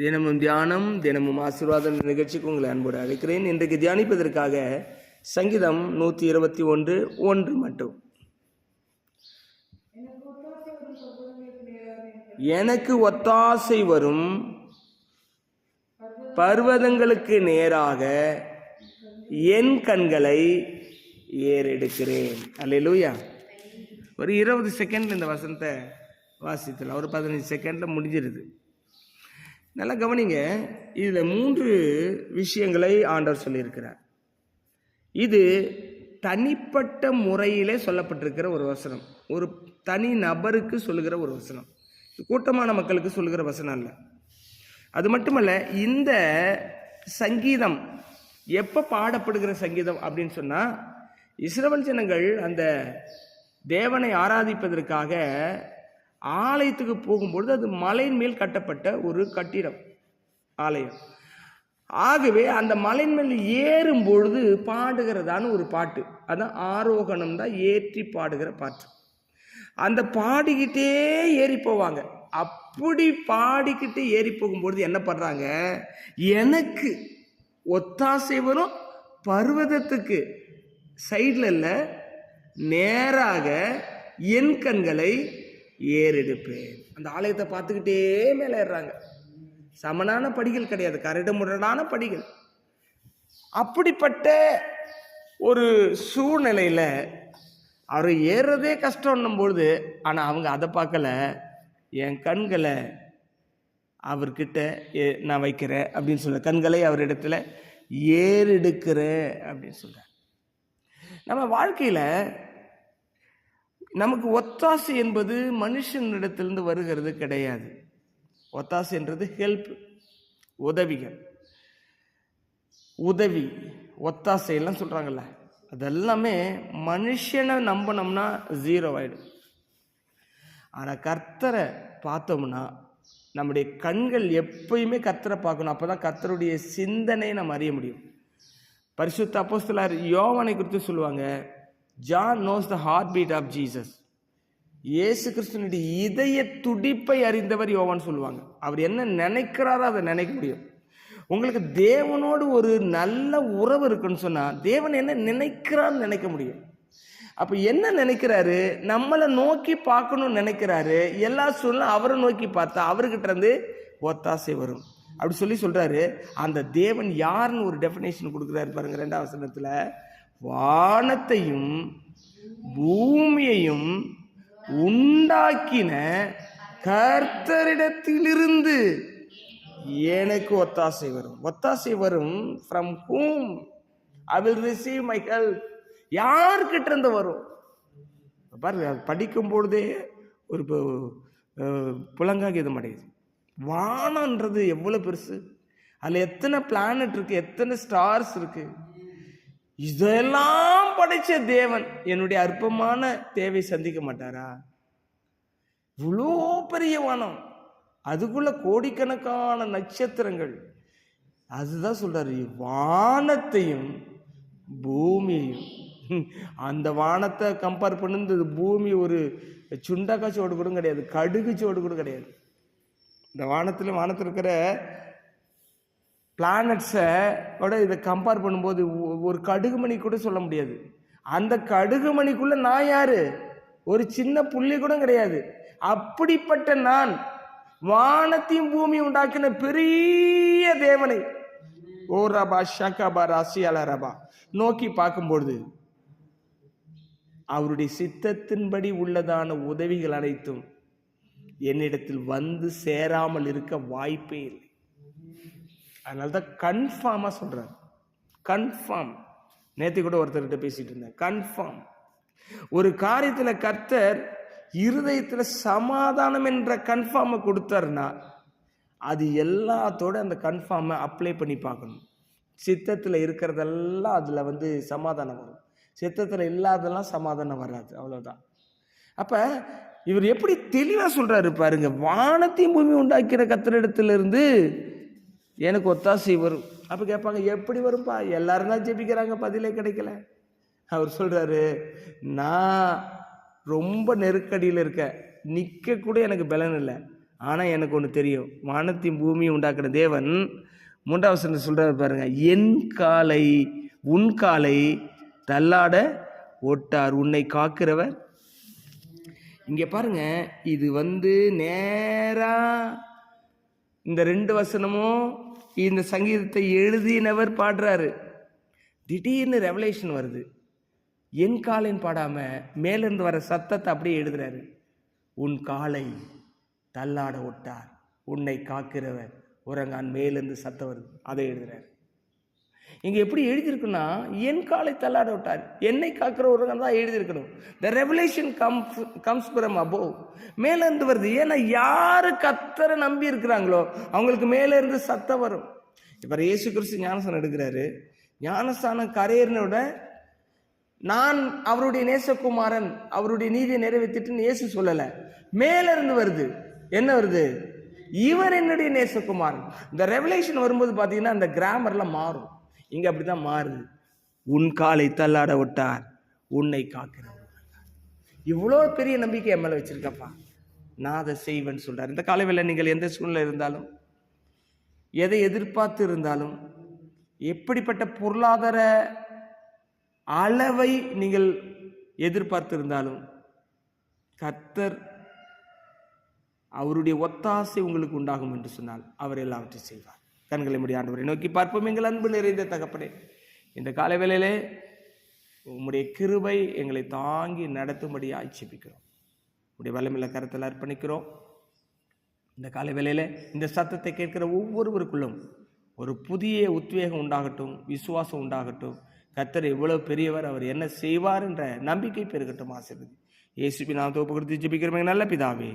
தினமும் தியானம் தினமும் ஆசீர்வாதம் நிகழ்ச்சிக்கு உங்களை அன்போடு அழைக்கிறேன். இன்றைக்கு தியானிப்பதற்காக சங்கீதம் நூற்றி இருபத்தி ஒன்று ஒன்று மட்டும். எனக்கு ஒத்தாசை வரும் பர்வதங்களுக்கு நேராக என் கண்களை ஏறெடுக்கிறேன். அல்லேலூயா ஒரு இருபது செகண்ட் இந்த வசனத்தை வாசித்தலாம். ஒரு பதினஞ்சு செகண்டில் முடிஞ்சிருது. நல்லா கவனிங்க. இதில் மூன்று விஷயங்களை ஆண்டவர் சொல்லியிருக்கிறார். இது தனிப்பட்ட முறையிலே சொல்லப்பட்டிருக்கிற ஒரு வசனம். ஒரு தனி நபருக்கு சொல்லுகிற ஒரு வசனம். கூட்டமான மக்களுக்கு சொல்லுகிற வசனம் அல்ல. அது மட்டுமல்ல இந்த சங்கீதம் எப்போ பாடப்படுகிற சங்கீதம் அப்படின்னு சொன்னால் இஸ்ரவல் ஜனங்கள் அந்த தேவனை ஆராதிப்பதற்காக ஆலயத்துக்கு போகும்பொழுது அது மலையின் மேல் கட்டப்பட்ட ஒரு கட்டிடம் ஆலயம். ஆகவே அந்த மலையின் மேல் ஏறும் பொழுது பாடுகிறதான ஒரு பாட்டு. அதான் ஆரோகணம் தான் ஏற்றி பாடுகிற பாட்டு. அந்த பாடிக்கிட்டே ஏறி போவாங்க. அப்படி பாடிக்கிட்டு ஏறி போகும்பொழுது என்ன பண்ணுறாங்க எனக்கு ஒத்தாசை வரும் பர்வதத்துக்கு சைடில் இல்லை நேராக என் கண்களை ஏறெடுப்பேன். அந்த ஆலயத்தை பார்த்துக்கிட்டே மேலே ஏறுறாங்க. சமனான படிகள் கிடையாது. கரடுமுரடான படிகள். அப்படிப்பட்ட ஒரு சூழ்நிலையில் அவர் ஏறுறதே கஷ்டம்னும் பொழுது ஆனால் அவங்க அதை பார்க்கல. என் கண்களை அவர்கிட்ட ஏ- நான் வைக்கிறேன் அப்படின்னு சொல்ல கண்களை அவரிடத்துல ஏறெடுக்கிறேன் அப்படின்னு சொல்கிறார் நம்ம வாழ்க்கையில் நமக்கு ஒத்தாசை என்பது மனுஷனிடத்திலிருந்து வருகிறது கிடையாது. ஒத்தாசைன்றது ஹெல்ப் உதவிகள். உதவி ஒத்தாசை எல்லாம் சொல்கிறாங்கல்ல அதெல்லாமே மனுஷனை நம்பினோம்னா ஜீரோ ஆகிடும் ஆனால் கர்த்தரை பார்த்தோம்னா நம்முடைய கண்கள் எப்பயுமே கர்த்தரை பார்க்கணும். அப்போ தான் கர்த்தருடைய சிந்தனையை நம்ம அறிய முடியும். பரிசுத்த அப்போஸ்தலர் யோவானை குறித்து சொல்லுவாங்க John knows the heartbeat of Jesus இயேசு கிறிஸ்துவனுடைய இதய துடிப்பை அறிந்தவர் யோவான் சொல்லுவாங்க. அவர் என்ன நினைக்கிறாரோ அதை நினைக்க முடியும். உங்களுக்கு தேவனோடு ஒரு நல்ல உறவு இருக்குன்னு சொன்னால் தேவன் என்ன நினைக்கிறான்னு நினைக்க முடியும். அப்போ என்ன நினைக்கிறாரு? நம்மளை நோக்கி பார்க்கணும்னு நினைக்கிறாரு. எல்லா சூழ்நிலும் அவரை நோக்கி பார்த்தா அவர்கிட்ட இருந்து ஒத்தாசை வரும். அப்படி சொல்லி சொல்கிறாரு அந்த தேவன் யாருன்னு ஒரு டெஃபினேஷன் கொடுக்குறாரு பாருங்கள் ரெண்டாவது வசனத்துல. வானத்தையும் பூமியையும் உண்டாக்கின கர்த்தரிடத்திலிருந்து எனக்கு ஒத்தாசை வரும். ஒத்தாசை வரும் from whom I will receive my help யார்கிட்ட இருந்து வரும்? பாருங்க அது படிக்கும் பொழுதே ஒரு புலங்காக அஹ் புலங்காகிதம் அடையுது வானன்றது எவ்வளோ பெருசு. அதில் எத்தனை பிளானட் இருக்குது எத்தனை ஸ்டார்ஸ் இருக்குது இதெல்லாம் படைச்ச தேவன் என்னுடைய அற்பமான தேவை சந்திக்க மாட்டாரா? இவ்வளோ பெரிய வானம். அதுக்குள்ள கோடிக்கணக்கான நட்சத்திரங்கள். அதுதான் சொல்றாரு வானத்தையும் பூமியையும். அந்த வானத்தை கம்பேர் பண்ணுறது பூமி ஒரு சுண்டக்காய் சோடு கூட கிடையாது கடுகு சோடு கூட கிடையாது. இந்த வானத்தில் வானத்தில் இருக்கிற பிளானட்ஸை விட இதை கம்பேர் பண்ணும்போது ஒ- ஒரு கடுகு மணி கூட சொல்ல முடியாது. அந்த கடுகுமணிக்குள்ளே நான் யார்? ஒரு சின்ன புள்ளி கூட கிடையாது. அப்படிப்பட்ட நான் வானத்தையும் பூமியும் உண்டாக்கின பெரிய தேவனை. ஓ ரபா ஷகபா ராசியால ரபா. நோக்கி பார்க்கும்பொழுது அவருடைய சித்தத்தின்படி உள்ளதான உதவிகள் அனைத்தும் என்னிடத்தில் வந்து சேராமல் இருக்க வாய்ப்பே இல்லை. அதனால தான் கன்ஃபார்மாக சொல்கிறார் கன்ஃபார்ம் நேற்று கூட ஒருத்தர்கிட்ட பேசிகிட்டு இருந்தேன். கன்ஃபார்ம் ஒரு காரியத்தில் கர்த்தர் இருதயத்தில் சமாதானம் என்ற கன்ஃபார்மை கொடுத்தாருன்னா அது எல்லாத்தோட அந்த கன்ஃபார்மை அப்ளை பண்ணி பார்க்கணும். சித்தத்தில் இருக்கிறதெல்லாம் அதில் வந்து சமாதானம் வரும். சித்தத்தில் இல்லாதெல்லாம் சமாதானம் வராது. அவ்வளோதான் அப்போ இவர் எப்படி தெளிவாக சொல்கிறாரு பாருங்க. வானத்தையும் பூமி உண்டாக்கிற கத்திரிடத்திலிருந்து எனக்கு ஒத்தாசை வரும். அப்போ கேட்பாங்க எப்படி வரும்பா? எல்லாரும் தான் ஜெபிக்கிறாங்க பதிலே கிடைக்கல. அவர் சொல்கிறாரு நான் ரொம்ப நெருக்கடியில் இருக்கேன். நிற்க கூட எனக்கு பலன் இல்லை. ஆனால் எனக்கு ஒன்று தெரியும். வானத்தையும் பூமியும் உண்டாக்குற தேவன் மூன்றாவது வசனத்தை பாருங்கள் என் காலை உன் காலை தள்ளாட ஒட்டார். உன்னை காக்கிறவர். இங்கே பாருங்க இது வந்து நேராக இந்த ரெண்டு வசனமும் இந்த சங்கீதத்தை எழுதினவர் பாடுறாரு. திடீர்னு ரெவலேஷன் வருது. என் காலின் பாடாமல் மேலிருந்து வர சத்தத்தை அப்படியே எழுதுறாரு. உன் காலை தள்ளாட ஒட்டார் உன்னை காக்கிறவர். உறங்கான் மேலிருந்து சத்தம் வருது. அதை எழுதுறாரு. இங்கே எப்படி எழுதியிருக்குன்னா என் காலை தள்ளாட விட்டார். என்னை காக்கிற ஒருவன் தான் எழுதியிருக்கணும். The revelation comes comes from above மேலேருந்து வருது. ஏன்னா யார் கத்தரை நம்பி இருக்கிறாங்களோ அவங்களுக்கு மேலேருந்து சத்தம் வரும். இப்போ இயேசு கிறிஸ்து ஞானஸ்தானம் எடுக்கிறாரு. ஞானஸ்தானம் கரையறினோட நான் அவருடைய நேசகுமாரன் அவருடைய நீதியை நிறைவேற்றிட்டுன்னு இயேசு சொல்லலை. மேலேருந்து வருது. என்ன வருது? இவர் என்னுடைய நேசகுமாரன். இந்த ரெவலேஷன் வரும்போது பார்த்தீங்கன்னா அந்த கிராமர்லாம் மாறும். இங்க அப்படிதான் மாறுது. உன் காலை தள்ளாட விட்டார் உன்னை காக்கிறவர் இவ்வளோ பெரிய நம்பிக்கை என் மேலே வச்சிருக்கப்பா. நான் அதை செய்வேன்னு சொல்கிறார் இந்த காலவேளை நீங்கள் எந்த சூழ்நிலை இருந்தாலும் எதை எதிர்பார்த்து இருந்தாலும் எப்படிப்பட்ட பொருளாதார அளவை நீங்கள் எதிர்பார்த்திருந்தாலும் கர்த்தர் அவருடைய ஒத்தாசை உங்களுக்கு உண்டாகும் என்று சொன்னால் அவர் எல்லாவற்றையும் செய்வார். கண்களை முடிய ஆண்டவரை நோக்கி பார்ப்போம். எங்கள் அன்பு நிறைந்த தகப்பனே இந்த காலை வேளையிலே உம்முடைய கிருபை எங்களை தாங்கி நடத்தும்படி ஆட்சேபிக்கிறோம். உடைய வல்லமில்ல கருத்தில் அர்ப்பணிக்கிறோம். இந்த காலை வேளையில் இந்த சத்தத்தை கேட்கிற ஒவ்வொருவருக்குள்ளும் ஒரு புதிய உத்வேகம் உண்டாகட்டும் விசுவாசம் உண்டாகட்டும். கத்தர் எவ்வளோ பெரியவர் அவர் என்ன செய்வார் என்ற நம்பிக்கை பெருகட்டும் ஆசிர்வதி. இயேசுபி நான் தோப்பு கொடுத்து ஜெபிக்கிறவங்க நல்ல பிதாவே